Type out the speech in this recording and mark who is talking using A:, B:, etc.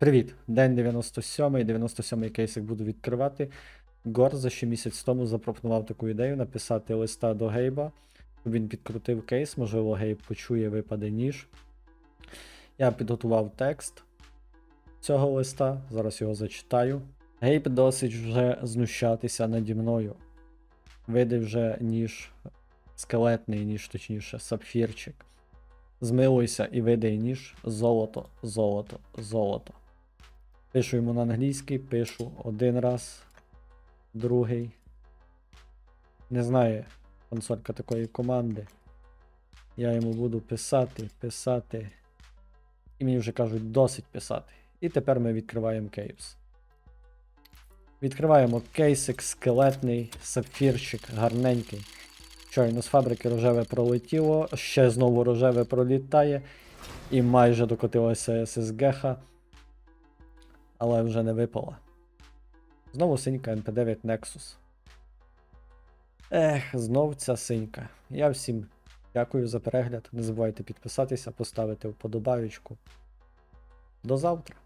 A: Привіт! День 97, 97-й кейсик буду відкривати. Горза ще місяць тому запропонував таку ідею написати листа до Гейба, щоб він підкрутив кейс, можливо, Гейб почує, випаде ніж. Я підготував текст цього листа, зараз його зачитаю. Гейб досить вже знущатися наді мною. Види вже ніж скелетний, ніж точніше, сапфірчик. Змилуйся і видай ніж золото, золото, золото. Пишу йому на англійський, пишу один раз, другий. Не знає консолька такої команди. Я йому буду писати, писати. І мені вже кажуть, досить писати. І тепер ми відкриваємо кейс. Відкриваємо кейсик, скелетний, сапфірчик, гарненький. Щойно з фабрики рожеве пролетіло, ще знову рожеве пролітає. І майже докотилася ССГ, але вже не випала. Знову синька MP9 Nexus. Ех, знов ця синька. Я всім дякую за перегляд. Не забувайте підписатися, поставити вподобаючку. До завтра.